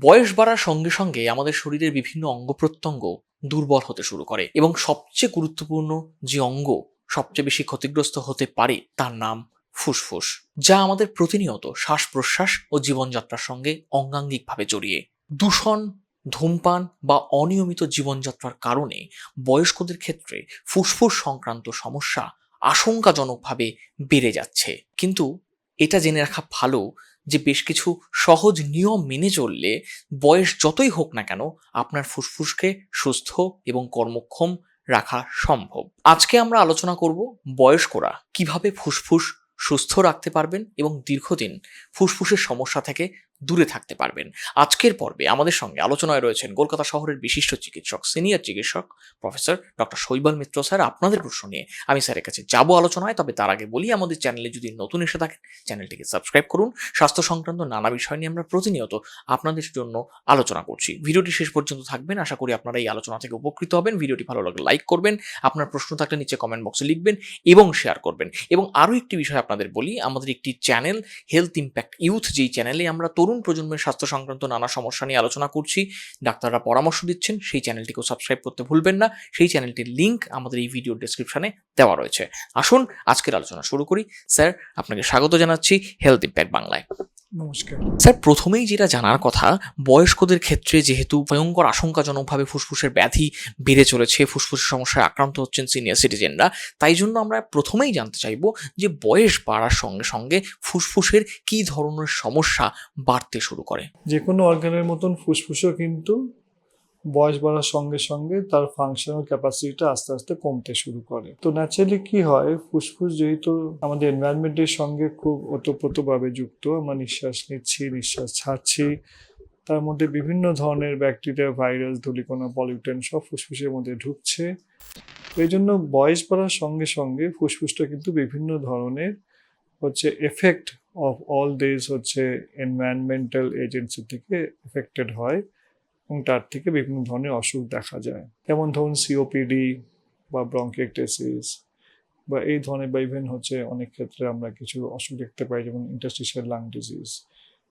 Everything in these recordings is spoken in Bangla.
বয়স বাড়ার সঙ্গে সঙ্গে আমাদের শরীরের বিভিন্ন অঙ্গ প্রত্যঙ্গ দুর্বল হতে শুরু করে এবং সবচেয়ে গুরুত্বপূর্ণ যে অঙ্গ সবচেয়ে বেশি ক্ষতিগ্রস্ত হতে পারে তার নাম ফুসফুস, যা আমাদের প্রতিনিয়ত শ্বাস প্রশ্বাস ও জীবনযাত্রার সঙ্গে অঙ্গাঙ্গিকভাবে জড়িয়ে। দূষণ, ধূমপান বা অনিয়মিত জীবনযাত্রার কারণে বয়স্কদের ক্ষেত্রে ফুসফুস সংক্রান্ত সমস্যা আশঙ্কাজনকভাবে বেড়ে যাচ্ছে। কিন্তু এটা জেনে রাখা ভালো যে বেশ কিছু সহজ নিয়ম মেনে চললে বয়স যতই হোক না কেন আপনার ফুসফুসকে সুস্থ এবং কর্মক্ষম রাখা সম্ভব। আজকে আমরা আলোচনা করব বয়স্করা কীভাবে ফুসফুস সুস্থ রাখতে পারবেন এবং দীর্ঘদিন ফুসফুসের সমস্যা থেকে দূরে থাকতে পারবেন। আজকের পর্বে আমাদের সঙ্গে আলোচনায় রয়েছেন কলকাতা শহরের বিশিষ্ট চিকিৎসক, সিনিয়র চিকিৎসক প্রফেসর ডক্টর শৈবাল মিত্র। স্যার, আপনাদের প্রশ্ন নিয়ে আমি স্যারের কাছে যাব আলোচনায়, তবে তার আগে বলি, আমাদের চ্যানেলে যদি নতুন এসে থাকেন, চ্যানেলটিকে সাবস্ক্রাইব করুন। স্বাস্থ্য সংক্রান্ত নানা বিষয় নিয়ে আমরা প্রতিনিয়ত আপনাদের জন্য আলোচনা করছি। ভিডিওটি শেষ পর্যন্ত থাকবেন। আশা করি আপনারা এই আলোচনা থেকে উপকৃত হবেন। ভিডিওটি ভালো লাগলে লাইক করবেন, আপনার প্রশ্ন থাকলে নিচে কমেন্ট বক্সে লিখবেন এবং শেয়ার করবেন। এবং আরও একটি বিষয় আপনাদের বলি, আমাদের একটি চ্যানেল, হেলথ ইম্প্যাক্ট ইউথ, যেই চ্যানেলে আমরা তরুণ প্রজন্মের স্বাস্থ্য সংক্রান্ত নানা সমস্যা নিয়ে আলোচনা করছি। ডাক্তাররা পরামর্শ দিচ্ছেন, সেই চ্যানেলটিকেও সাবস্ক্রাইব করতে ভুলবেন না। সেই চ্যানেলটির লিঙ্ক আমাদের এই ভিডিও ডিসক্রিপশানে দেওয়া রয়েছে। আসুন, আজকের আলোচনা শুরু করি। স্যার, আপনাকে স্বাগত জানাচ্ছি হেলথ ইম্প্যাক্ট বাংলায়। নমস্কার। স্যার প্রথমেই যেটা জানার কথা বয়স্কদের ক্ষেত্রে যেহেতু ভয়ঙ্কর আশঙ্কাজনকভাবে ফুসফুসের ব্যাধি বেড়ে চলেছে ফুসফুসের সমস্যায় আক্রান্ত হচ্ছেন সিনিয়র সিটিজেনরা তাই জন্য আমরা প্রথমেই জানতে চাইব যে বয়স বাড়ার সঙ্গে সঙ্গে ফুসফুসের কি ধরনের সমস্যা বাড়তে শুরু করে। যে কোনো অর্গানের মতন ফুসফুসও কিন্তু বয়স বাড়ার সঙ্গে সঙ্গে তার ফাংশনাল ক্যাপাসিটিটা আস্তে আস্তে কমতে শুরু করে। তো ন্যাচারালি কি হয়, ফুসফুস যেহেতু আমাদের এনভায়রনমেন্টের সঙ্গে খুব ওতপ্রোতভাবে যুক্ত, আমরা নিঃশ্বাস নিচ্ছি, নিঃশ্বাস ছাড়ছি, তার মধ্যে বিভিন্ন ধরনের ব্যাকটেরিয়া ভাইরাস ধূলিকণা পলিউটেন্ট সব ফুসফুসের মধ্যে ঢুকছে। এই জন্য বয়স বাড়ার সঙ্গে সঙ্গে ফুসফুসটা কিন্তু বিভিন্ন ধরনের হচ্ছে এফেক্ট অফ অল দিস হচ্ছে এনভায়রনমেন্টাল এজেন্সি থেকে এফেক্টেড হয়। এবং তার থেকে বিভিন্ন ধরনের অসুখ দেখা যায়। যেমন ধরুন সিওপিডি বা ব্রঙ্কেকটেসিস বা এই ধরনের বা ইভেন হচ্ছে অনেক ক্ষেত্রে আমরা কিছু অসুখ দেখতে পাই, যেমন ইন্টারস্টিশিয়াল লাং ডিজিজ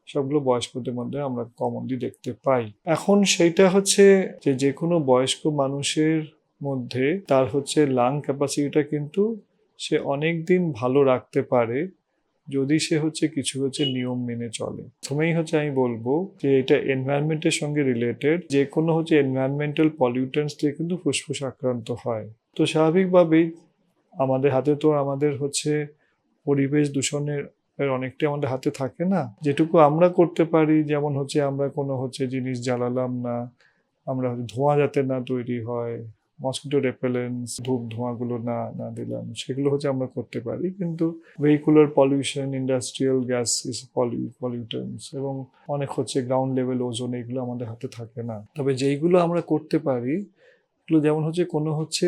সবগুলো বয়স্কদের মধ্যে আমরা কমনলি দেখতে পাই। এখন সেইটা হচ্ছে যে যে কোনো বয়স্ক মানুষের মধ্যে তার হচ্ছে লাং ক্যাপাসিটিটা কিন্তু সে অনেক দিন ভালো রাখতে পারে যদি সে হচ্ছে কিছু হচ্ছে নিয়ম মেনে চলে। প্রথমেই হচ্ছে আমি বলব যে এটা এনভায়রনমেন্টের সঙ্গে রিলেটেড যে কোনো হচ্ছে এনভায়রনমেন্টাল পলিউটেন্টস দিয়ে কিন্তু ফুসফুস আক্রান্ত হয়। তো স্বাভাবিকভাবেই আমাদের হাতে তো আমাদের হচ্ছে পরিবেশ দূষণের অনেকটাই আমাদের হাতে থাকে না। যেটুকু আমরা করতে পারি, যেমন হচ্ছে আমরা কোনো হচ্ছে জিনিস জ্বালালাম না, আমরা ধোঁয়া যাতে না তৈরি হয় মসকিটো রেপেলেন্স ধূপ ধোঁয়াগুলো না না দিলাম, সেগুলো হচ্ছে আমরা করতে পারি। কিন্তু vehicular pollution industrial gas pollutants এবং অনেক হচ্ছে গ্রাউন্ড লেভেল ওজন এগুলো আমাদের হাতে থাকে না। তবে যেইগুলো আমরা করতে পারি, এগুলো যেমন হচ্ছে কোনো হচ্ছে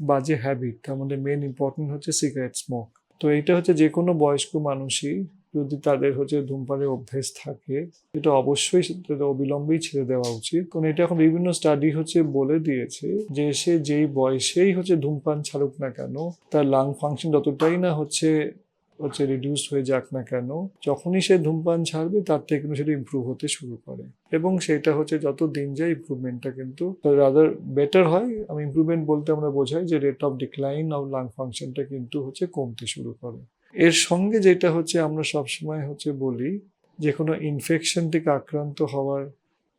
বাজে হ্যাবিট মধ্যে মেন ইম্পর্টেন্ট হচ্ছে সিগারেট স্মোক তো এইটা হচ্ছে যে কোনো বয়স্ক মানুষই যদি তাদের হচ্ছে ধূমপানের অভ্যেস থাকে, এটা অবশ্যই অবিলম্বেই ছেড়ে দেওয়া উচিত। কারণ এটা এখন বিভিন্ন স্টাডি হচ্ছে বলে দিয়েছে যে সে যেই বয়সেই হচ্ছে ধূমপান ছাড়ুক না কেন, তার লাং ফাংশন যতটাই না হচ্ছে হচ্ছে রিডিউস হয়ে যাক না কেন, যখনই সে ধূমপান ছাড়বে, তার থেকে কিন্তু সেটা ইম্প্রুভ হতে শুরু করে। এবং সেটা হচ্ছে যত দিন যায় ইম্প্রুভমেন্টটা কিন্তু রাদার বেটার হয়। আমি ইম্প্রুভমেন্ট বলতে আমরা বোঝাই যে rate of decline of lung ফাংশনটা কিন্তু হচ্ছে কমতে শুরু করে। এর সঙ্গে যেটা হচ্ছে, আমরা সবসময় হচ্ছে বলি, যে কোনো ইনফেকশন থেকে আক্রান্ত হওয়ার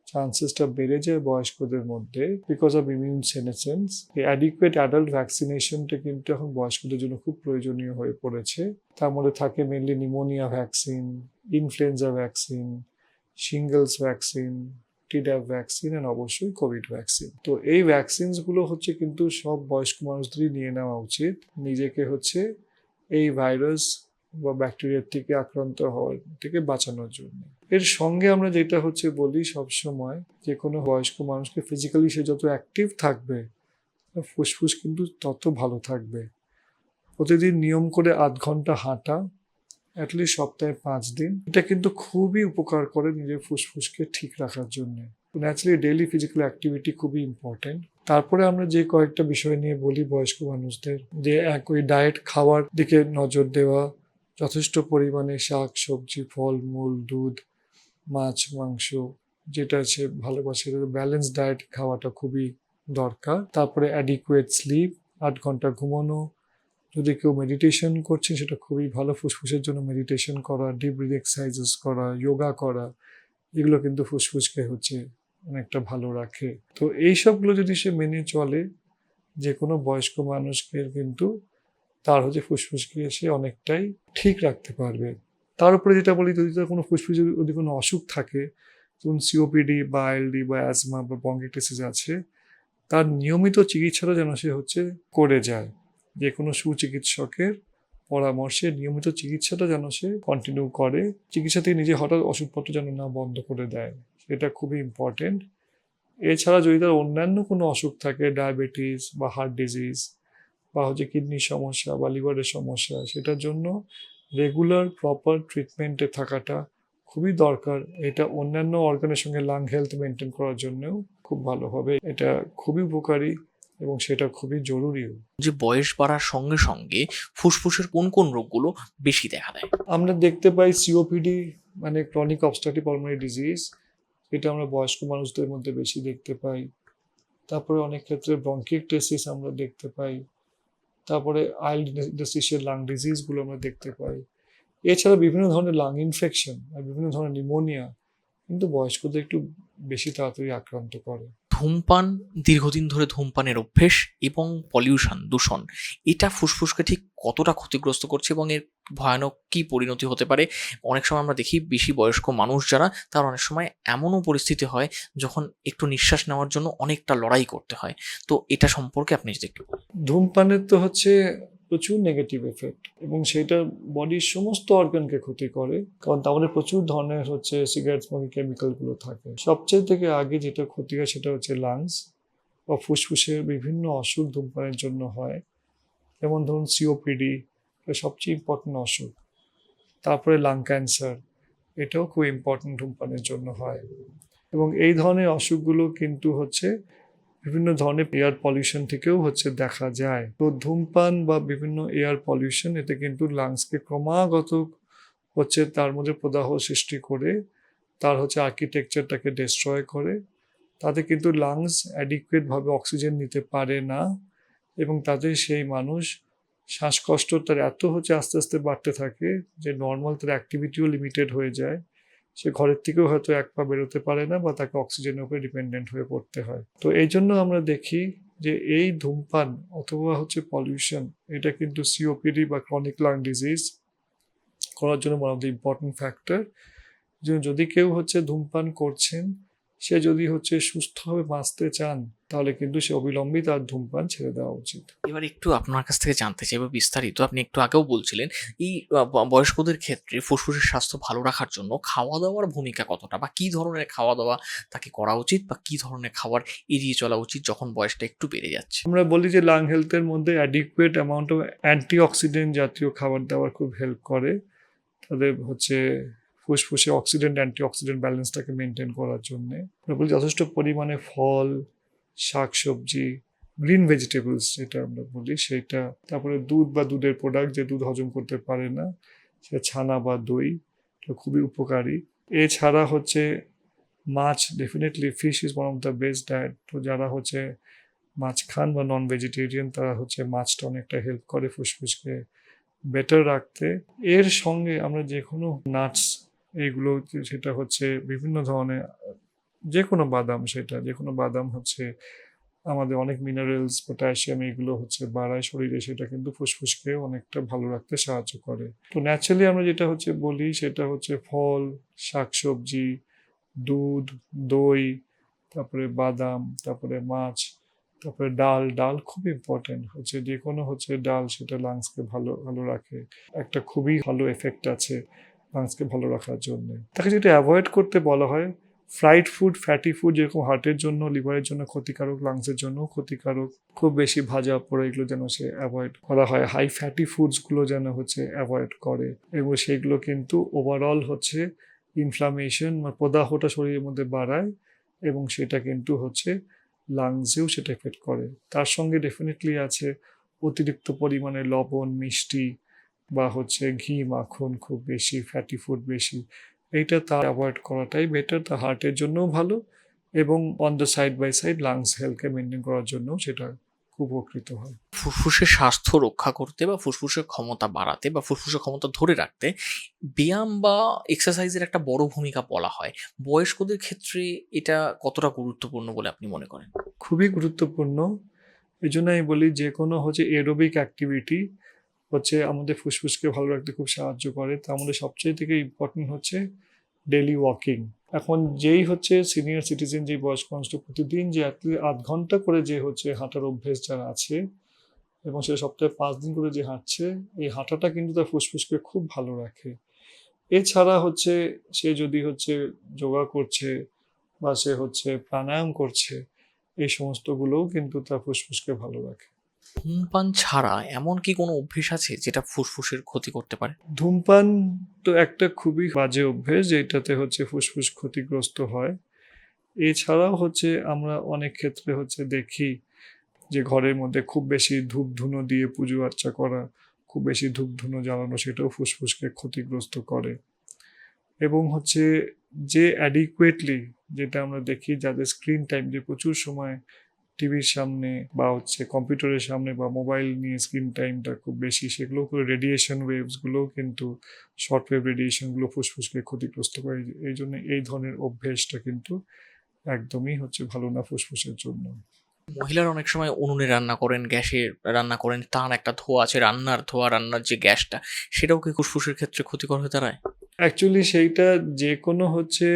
চান্সেসটা বেড়ে যায় বয়স্কদের মধ্যে বিকজ অফ ইমিউন সেনেসেন্স এই অ্যাডিকুয়েট অ্যাডাল্ট ভ্যাকসিনেশনটা কিন্তু এখন বয়স্কদের জন্য খুব প্রয়োজনীয় হয়ে পড়েছে। তার মধ্যে থাকে mainly pneumonia vaccine influenza vaccine shingles vaccine Tdap vaccine আর অবশ্যই কোভিড ভ্যাকসিন তো এই ভ্যাকসিনসগুলো হচ্ছে কিন্তু সব বয়স্ক মানুষদেরই নিয়ে নেওয়া উচিত। নিজেকে হচ্ছে এই ভাইরাস বা ব্যাকটেরিয়ার থেকে আক্রান্ত হওয়ার, থেকে বাঁচানোর জন্য। এর সঙ্গে আমরা যেটা হচ্ছে বলি সব সময় যে কোনো বয়স্ক মানুষকে ফিজিক্যালি সে যত অ্যাক্টিভ থাকবে, ফুসফুস কিন্তু তত ভালো থাকবে। প্রতিদিন নিয়ম করে আধ ঘণ্টা হাঁটা অ্যাটলিস্ট সপ্তাহে পাঁচ দিন, এটা কিন্তু খুবই উপকার করে নিজের ফুসফুসকে ঠিক রাখার জন্য। ন্যাচারালি ডেইলি ফিজিক্যাল অ্যাক্টিভিটি খুবই ইম্পর্টেন্ট তারপরে আমরা যে কয়েকটা বিষয় নিয়ে বলি বয়স্ক মানুষদের, যে এক ওই ডায়েট খাওয়ার দিকে নজর দেওয়া, যথেষ্ট পরিমাণে শাক, সবজি, ফল, মূল, দুধ, মাছ, মাংস, যেটা আছে ভালোবাসে ব্যালেন্স ডায়েট খাওয়াটা খুবই দরকার। তারপরে অ্যাডিকুয়েট স্লিপ আট ঘণ্টা ঘুমানো, যদি কেউ মেডিটেশন করছে, সেটা খুবই ভালো, ফুসফুসের জন্য মেডিটেশন করা ডিপ ব্রিথ এক্সারসাইজেস করা যোগা করা, এগুলো কিন্তু ফুসফুসকে হচ্ছে অনেকটা ভালো রাখে। তো এই সবগুলো যদি সে মেনে চলে যে কোনো বয়স্ক মানুষকে কিন্তু তার হচ্ছে ফুসফুসকে সে অনেকটাই ঠিক রাখতে পারবে। তার উপরে যেটা বলি, যদি তার কোনো ফুসফুসের যদি কোনো অসুখ থাকে ধরুন সিওপিডি বা আইএলডি বা অ্যাজমা বা বঙ্গিটিসিস আছে তার নিয়মিত চিকিৎসাটা যেন সে হচ্ছে করে যায়। যে কোনো সুচিকিৎসকের পরামর্শে নিয়মিত চিকিৎসাটা যেন সে কন্টিনিউ করে। চিকিৎসা থেকে নিজে হঠাৎ ওষুধপত্র যেন না বন্ধ করে দেয়। সেটা খুবই ইম্পর্টেন্ট এছাড়া যদি তার অন্যান্য কোনো অসুখ থাকে ডায়াবেটিস বা হার্ট ডিজিজ বা হচ্ছে কিডনির সমস্যা বা লিভারের সমস্যা সেটার জন্য রেগুলার প্রপার ট্রিটমেন্টে থাকাটা খুবই দরকার। এটা অন্যান্য অর্গানের সঙ্গে লাং হেলথ মেনটেন করার জন্যও খুব ভালো হবে। এটা খুবই উপকারী এবং সেটা খুবই জরুরিও। যে বয়স বাড়ার সঙ্গে সঙ্গে ফুসফুসের কোন কোন রোগগুলো বেশি দেখা দেয়? আমরা দেখতে পাই সিওপিডি মানে ক্রনিক অবস্ট্রাকটিভ পালমোনারি ডিজিজ এটা আমরা বয়স্ক মানুষদের মধ্যে বেশি দেখতে পাই। তারপরে অনেক ক্ষেত্রে ব্রঙ্কিকটেসিস আমরা দেখতে পাই। তারপরে আইল ইন্ডাস্ট্রিসের লাং ডিজিজগুলো আমরা দেখতে পাই। এছাড়া বিভিন্ন ধরনের লাং ইনফেকশন আর বিভিন্ন ধরনের নিউমোনিয়া কিন্তু বয়স্কদের একটু বেশি তাড়াতাড়ি আক্রান্ত করে। ধূমপান, দীর্ঘদিন ধরে ধূমপানের অভ্যেস এবং পলিউশন দূষণ, এটা ফুসফুসকে ঠিক কতটা ক্ষতিগ্রস্ত করছে এবং এর ভয়ানক কী পরিণতি হতে পারে অনেক সময় আমরা দেখি বেশি বয়স্ক মানুষ যারা, তার অনেক সময় এমনও পরিস্থিতি হয় যখন একটু নিঃশ্বাস নেওয়ার জন্য অনেকটা লড়াই করতে হয় তো এটা সম্পর্কে আপনি যদি একটু। ধূমপানের তো হচ্ছে প্রচুর নেগেটিভ এফেক্ট এবং সেটা বডির সমস্ত অর্গানকে ক্ষতি করে। কারণ তার মধ্যে প্রচুর ধরনের হচ্ছে সিগারেট স্মোকিং কেমিক্যালগুলো থাকে। সবচেয়ে থেকে আগে যেটা ক্ষতি হয় সেটা হচ্ছে লাংস বা ফুসফুসের বিভিন্ন অসুখ ধূমপানের জন্য হয়। যেমন ধরুন সিওপিডি সবচেয়ে ইম্পর্টেন্ট অসুখ। তারপরে লাং ক্যান্সার এটাও খুব ইম্পর্টেন্ট ধূমপানের জন্য হয়। এবং এই ধরনের অসুখগুলো কিন্তু হচ্ছে বিভিন্ন ধরনের এয়ার পলিউশন থেকেও হচ্ছে দেখা যায়। তো ধূমপান বা বিভিন্ন এয়ার পলিউশন এতে কিন্তু লাংসকে ক্রমাগত হচ্ছে তার মধ্যে প্রদাহ সৃষ্টি করে, তার হচ্ছে আর্কিটেকচারটাকে ডিস্ট্রয় করে। তাতে কিন্তু লাংস অ্যাডিকুয়েটভাবে অক্সিজেন নিতে পারে না এবং তাতে সেই মানুষ শ্বাসকষ্ট তার এত হচ্ছে আস্তে আস্তে বাড়তে থাকে যে নর্মাল তার অ্যাক্টিভিটিও লিমিটেড হয়ে যায়। সে ঘরের থেকেও হয়তো এক পা বেরোতে পারে না বা তাকে অক্সিজেনের উপরে ডিপেন্ডেন্ট হয়ে পড়তে হয়। তো এই জন্য আমরা দেখি যে এই ধূমপান অথবা হচ্ছে পলিউশন এটা কিন্তু সিওপিডি বা ক্রনিক লাং ডিজিজ করার জন্য one of the important factor যদি কেউ হচ্ছে ধূমপান করছেন সে যদি হচ্ছে সুস্থভাবে বাঁচতে চান তাহলে কিন্তু সে অবিলম্বে তার ধূমপান ছেড়ে দেওয়া উচিত। এবার একটু আপনার কাছ থেকে জানতে চাইব বিস্তারিত। আপনি একটু আগেও বলছিলেন এই বয়স্কদের ক্ষেত্রে ফুসফুসের স্বাস্থ্য ভালো রাখার জন্য খাওয়া দাওয়ার ভূমিকা কতটা? বা কি ধরনের খাওয়া দাওয়া তাকে করা উচিত? বা কি ধরনের খাবার এড়িয়ে চলা উচিত যখন বয়সটা একটু বেড়ে যাচ্ছে? আমরা বলি যে লাং হেলথের মধ্যে অ্যাডিকুয়েট অ্যামাউন্ট অফ অ্যান্টিঅক্সিডেন্ট জাতীয় খাবার দাবার খুব হেল্প করে। তাদের হচ্ছে ফুসফুসে অক্সিডেন্ট অ্যান্টিঅক্সিডেন্ট ব্যালেন্সটাকে মেনটেন করার জন্যে যথেষ্ট পরিমাণে ফল, শাকসবজি গ্রিন ভেজিটেবলস যেটা আমরা বলি সেটা তারপরে দুধ বা দুধের প্রোডাক্ট যে দুধ হজম করতে পারে না সে ছানা বা দই খুবই উপকারী। এছাড়া হচ্ছে মাছ definitely fish is one of the best diet তো যারা হচ্ছে মাছ খান বা নন ভেজিটেরিয়ান তারা হচ্ছে মাছটা অনেকটা হেল্প করে ফুসফুসকে বেটার রাখতে। এর সঙ্গে আমরা যে কোনো নাটস এইগুলো সেটা হচ্ছে বিভিন্ন ধরনের যে কোনো বাদাম সেটা যে কোনো বাদাম হচ্ছে আমাদের অনেক মিনারেলস পটাশিয়াম এগুলো হচ্ছে বাড়ায় শরীরে, সেটা কিন্তু ফুসফুসকে অনেকটা ভালো রাখতে সাহায্য করে। তো ন্যাচারালি আমরা যেটা হচ্ছে বলি, সেটা হচ্ছে ফল, শাকসবজি, দুধ, দই, তারপরে বাদাম, তারপরে মাছ, তারপরে ডাল ডাল খুব ইম্পর্টেন্ট হচ্ছে যে কোনো হচ্ছে ডাল সেটা লাংসকে ভালো ভালো রাখে। একটা খুবই ভালো এফেক্ট আছে। লাংসকে ভালো রাখার জন্য। তাকে যেটা অ্যাভয়েড করতে বলা হয় ফ্রাইড ফুড ফ্যাটি ফুড যেরকম হার্টের জন্য লিভারের জন্য ক্ষতিকারক লাংসের জন্য ক্ষতিকারক, খুব বেশি ভাজা পোড়া এগুলো যেন সে অ্যাভয়েড করা হয়। হাই ফ্যাটি ফুডসগুলো যেন হচ্ছে অ্যাভয়েড করে এবং সেগুলো কিন্তু ওভারঅল হচ্ছে ইনফ্লামেশন বা প্রদাহটা শরীরের মধ্যে বাড়ায় এবং সেটা কিন্তু হচ্ছে লাংসেও সেটা এফেক্ট করে। তার সঙ্গে ডেফিনেটলি আছে অতিরিক্ত পরিমাণে লবণ, মিষ্টি বা হচ্ছে ঘি মাখন খুব বেশি ফ্যাটি ফুড বেশি এইটা তার অ্যাভয়েড করাটাই বেটার তা হার্টের জন্যও ভালো এবং on the side by side lungs হেলথকে maintain করার জন্য সেটা খুব উপকৃত হয়। ফুসফুসের স্বাস্থ্য রক্ষা করতে বা ফুসফুসের ক্ষমতা বাড়াতে বা ফুসফুসের ক্ষমতা ধরে রাখতে ব্যায়াম বা এক্সারসাইজের একটা বড় ভূমিকা বলা হয়। বয়স্কদের ক্ষেত্রে এটা কতটা গুরুত্বপূর্ণ বলে আপনি মনে করেন? খুবই গুরুত্বপূর্ণ। এই জন্য আমি বলি যে কোনো হচ্ছে এরোবিক অ্যাক্টিভিটি হচ্ছে আমাদের ফুসফুসকে ভালো রাখতে খুব সাহায্য করে। তার মধ্যে সবচেয়ে থেকে ইম্পর্টেন্ট হচ্ছে ডেলি ওয়াকিং এখন যেই হচ্ছে সিনিয়র সিটিজেন যে বয়স্ক মানুষটা প্রতিদিন যে আধ ঘণ্টা করে যে হচ্ছে হাঁটার অভ্যেস যারা আছে এবং সেটা সপ্তাহে পাঁচ দিন করে যে হাঁটছে, এই হাঁটাটা কিন্তু তার ফুসফুসকে খুব ভালো রাখে। এছাড়া হচ্ছে সে যদি হচ্ছে যোগা করছে বা সে হচ্ছে প্রাণায়াম করছে, এই সমস্তগুলোও কিন্তু তার ফুসফুসকে ভালো রাখে। ধূমপান ছাড়া এমন কি কোনো অভ্যেস আছে যেটা ফুসফুসের ক্ষতি করতে পারে? ধূমপান তো একটা খুবই বাজে অভ্যেস যেটাতে হচ্ছে ফুসফুস ক্ষতিগ্রস্ত হয়। এছাড়াও হচ্ছে আমরা অনেক ক্ষেত্রে হচ্ছে দেখি যে ঘরের মধ্যে খুব বেশি ধূপ ধুনো দিয়ে পুজো আর্চা করা, খুব বেশি ধূপ ধুনো জ্বালানো সেটাও ফুসফুসকে ক্ষতিগ্রস্ত করে। এবং হচ্ছে যে অ্যাডিকুয়েটলি যেটা আমরা দেখি যাদের স্ক্রিন টাইম যে প্রচুর সময় টিভির সামনে বা হচ্ছে কম্পিউটারের সামনে বা মোবাইল নিয়ে স্ক্রিন টাইমটা খুব বেশি সেগুলো করে রেডিয়েশন ওয়েভসগুলোও কিন্তু শর্ট ওয়েভ রেডিয়েশনগুলো ফুসফুসকে ক্ষতিগ্রস্ত করে। এই জন্য এই ধরনের অভ্যেসটা কিন্তু একদমই হচ্ছে ভালো না ফুসফুসের জন্য। মহিলারা অনেক সময় উনুনে রান্না করেন গ্যাসে রান্না করেন তার একটা ধোয়া আছে রান্নার ধোয়া রান্নার যে গ্যাসটা সেটাও কি ফুসফুসের ক্ষেত্রে ক্ষতিকর হয়ে দাঁড়ায় অ্যাকচুয়ালি সেইটা যে কোনো হচ্ছে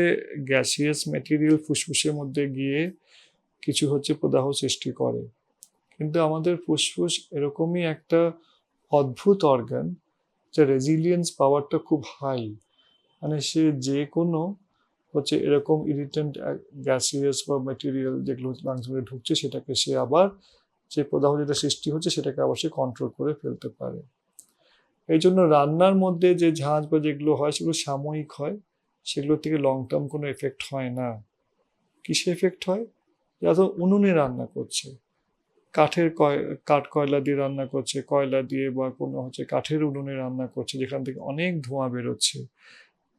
গ্যাসিয়াস ম্যাটেরিয়াল ফুসফুসের মধ্যে গিয়ে কিছু হচ্ছে প্রদাহ সৃষ্টি করে। কিন্তু আমাদের ফুসফুস এরকমই একটা অদ্ভুত অর্গান যে রেজিলিয়েন্স পাওয়ারটা খুব হাই মানে সে যে কোনো হচ্ছে এরকম ইরিটেন্ট গ্যাসিয়াস বা ম্যাটেরিয়াল যেগুলো লাংস মধ্যে ঢুকছে, সেটাকে সে আবার যে প্রদাহ যেটা সৃষ্টি হচ্ছে, সেটাকে আবার সে কন্ট্রোল করে ফেলতে পারে। এই জন্য রান্নার মধ্যে যে ঝাঁঝ বা যেগুলো হয়, সেগুলো সাময়িক হয়, সেগুলোর থেকে লং টার্ম কোনো এফেক্ট হয় না। কিসে এফেক্ট হয়? যারা তো উনুনে রান্না করছে। কাঠের কয়, কাঠ কয়লা দিয়ে রান্না করছে, কয়লা দিয়ে বা কোনো হচ্ছে কাঠের উনুনে রান্না করছে, যেখান থেকে অনেক ধোঁয়া বেরোচ্ছে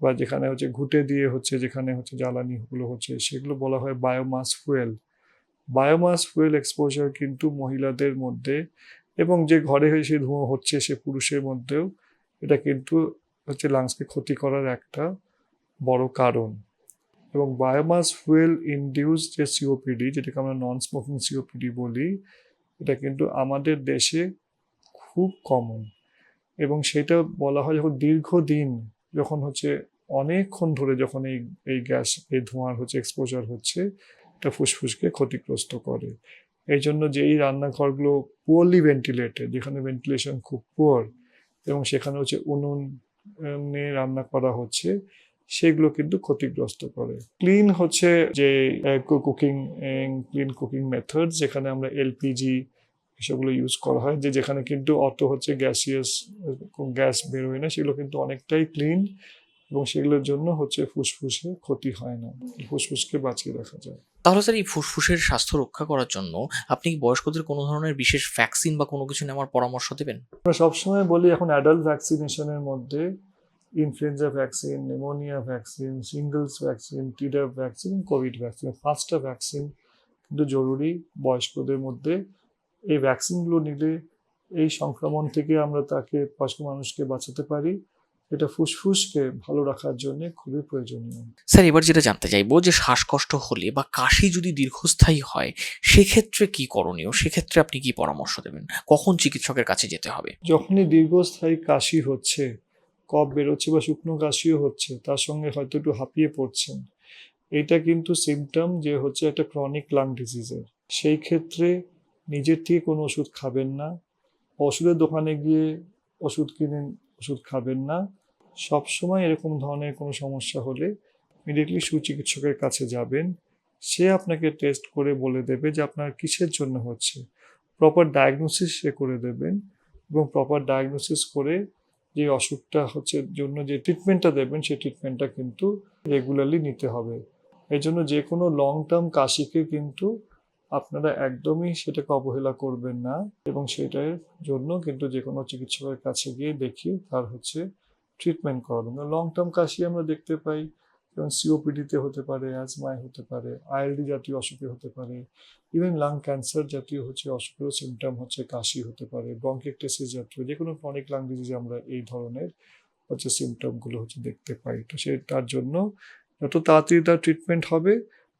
বা যেখানে হচ্ছে ঘুটে দিয়ে হচ্ছে যেখানে হচ্ছে জ্বালানিগুলো হচ্ছে, সেগুলো বলা হয় biomass fuel biomass fuel exposure কিন্তু মহিলাদের মধ্যে এবং যে ঘরে হয়ে সে ধোঁয়া হচ্ছে সে পুরুষের মধ্যেও, এটা কিন্তু হচ্ছে লাংসকে ক্ষতি করার একটা বড় কারণ। এবং বায়োমাস ফুয়েল ইনডিউস যে সিওপিডি যেটাকে আমরা নন স্মোকিং সিওপিডি বলি, এটা কিন্তু আমাদের দেশে খুব কমন এবং সেটা বলা হয় যখন দীর্ঘদিন, যখন হচ্ছে অনেকক্ষণ ধরে যখন এই এই গ্যাস, এই ধোঁয়ার হচ্ছে এক্সপোজার হচ্ছে, এটা ফুসফুসকে ক্ষতিগ্রস্ত করে। এই জন্য যে এই রান্নাঘরগুলো পুয়ারলি ভেন্টিলেটেড যেখানে ভেন্টিলেশন খুব পুয়ার এবং সেখানে হচ্ছে উনুন রান্না করা হচ্ছে সেগুলো কিন্তু ক্ষতিগ্রস্ত করে। ক্লিন হচ্ছে যে কুকিং ক্লিন কুকিং মেথড যেখানে আমরা এলপিজি এসবগুলো ইউজ করা হয় যে যেখানে কিন্তু অত হচ্ছে গ্যাসিয়াস গ্যাস বেরোয় না সেগুলো কিন্তু অনেকটাই ক্লিন এবং সেগুলোর জন্য হচ্ছে ফুসফুসে ক্ষতি হয় না। ফুসফুসকে বাঁচিয়ে রাখা যায়। তাহলে স্যার এই ফুসফুসের স্বাস্থ্য রক্ষা করার জন্য আপনি কি বয়স্কদের কোনো ধরনের বিশেষ ভ্যাকসিন বা কোনো কিছু নেওয়ার পরামর্শ দেবেন? আমরা সবসময় বলি এখন অ্যাডাল্ট ভ্যাকসিনেশনের মধ্যে influenza vaccine pneumonia vaccine shingles vaccine Tdap vaccine COVID vaccine পাঁচটা ভ্যাকসিন কিন্তু জরুরি বয়স্কদের মধ্যে এই ভ্যাকসিনগুলো নিলে এই সংক্রমণ থেকে আমরা তাকে বয়স্ক মানুষকে বাঁচাতে পারি। এটা ফুসফুসকে ভালো রাখার জন্য খুবই প্রয়োজনীয়। স্যার এবার যেটা জানতে চাইব যে শ্বাসকষ্ট হলে বা কাশি যদি দীর্ঘস্থায়ী হয় সেক্ষেত্রে কি করণীয়? সেক্ষেত্রে আপনি কি পরামর্শ দেবেন? কখন চিকিৎসকের কাছে যেতে হবে? যখনই দীর্ঘস্থায়ী কাশি হচ্ছে কফ বেরোচ্ছে বা শুকনো কাশিও হচ্ছে, তার সঙ্গে হয়তো একটু হাঁপিয়ে পড়ছেন। এটা কিন্তু সিমটম যে হচ্ছে একটা ক্রনিক লাং ডিজিজের সেই ক্ষেত্রে নিজের থেকে কোনো ওষুধ খাবেন না। ওষুধের দোকানে গিয়ে ওষুধ কিনে ওষুধ খাবেন না। সবসময় এরকম ধরনের কোনো সমস্যা হলে ইমিডিয়েটলি সুচিকিৎসকের কাছে যাবেন। সে আপনাকে টেস্ট করে বলে দেবে যে আপনার কিসের জন্য হচ্ছে। প্রপার ডায়াগনোসিস সে করে দেবেন এবং প্রপার ডায়াগনোসিস করে যে অসুখটা হচ্ছে, জন্য যে ট্রিটমেন্টটা দেবেন, সেই ট্রিটমেন্টটা কিন্তু রেগুলারলি নিতে হবে। এই জন্য যে কোনো লং টার্ম কাশিকে কিন্তু আপনারা একদমই সেটাকে অবহেলা করবেন না এবং সেটার জন্য কিন্তু যে কোনো চিকিৎসকের কাছে গিয়ে দেখিয়ে তার হচ্ছে ট্রিটমেন্ট করাবেন। লং টার্ম কাশি আমরা দেখতে পাই যেমন সিওপিডিতে হতে পারে অ্যাজমায় হতে পারে আইএলডি জাতীয় অসুখে হতে পারে ইভেন লাং ক্যান্সার জাতীয় হচ্ছে অসুখেরও সিমটম হচ্ছে কাশি হতে পারে ব্রঙ্কেকটেসিস জাতীয় যে কোনো ক্রনিক লাং ডিজিজে আমরা এই ধরনের হচ্ছে সিমটমগুলো হচ্ছে দেখতে পাই। তো সে, তার জন্য যত তাড়াতাড়ি তার ট্রিটমেন্ট হবে,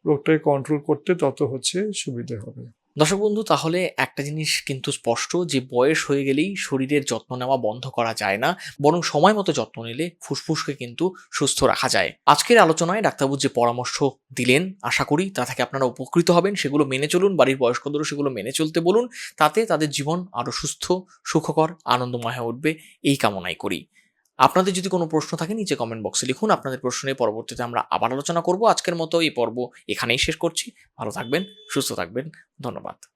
রোগটাকে কন্ট্রোল করতে তত হচ্ছে সুবিধে হবে। দর্শক বন্ধু, তাহলে একটা জিনিস কিন্তু স্পষ্ট যে, বয়স হয়ে গেলেই শরীরের যত্ন নেওয়া বন্ধ করা যায় না, বরং সময় মতো যত্ন নিলে ফুসফুসকে কিন্তু সুস্থ রাখা যায়। আজকের আলোচনায় ডাক্তারবাবু যে পরামর্শ দিলেন, আশা করি তা থেকে আপনারা উপকৃত হবেন। সেগুলো মেনে চলুন, বাড়ির বয়স্কদেরও সেগুলো মেনে চলতে বলুন। তাতে তাদের জীবন আরও সুস্থ, সুখকর, আনন্দময় হয়ে উঠবে, এই কামনাই করি। আপনাদের যদি কোনো প্রশ্ন থাকে, নিচে কমেন্ট বক্সে লিখুন। আপনাদের প্রশ্ন নিয়ে পরবর্তীতে আমরা আবার আলোচনা করব। আজকের মতো এই পর্ব এখানেই শেষ করছি। ভালো থাকবেন, সুস্থ থাকবেন। ধন্যবাদ।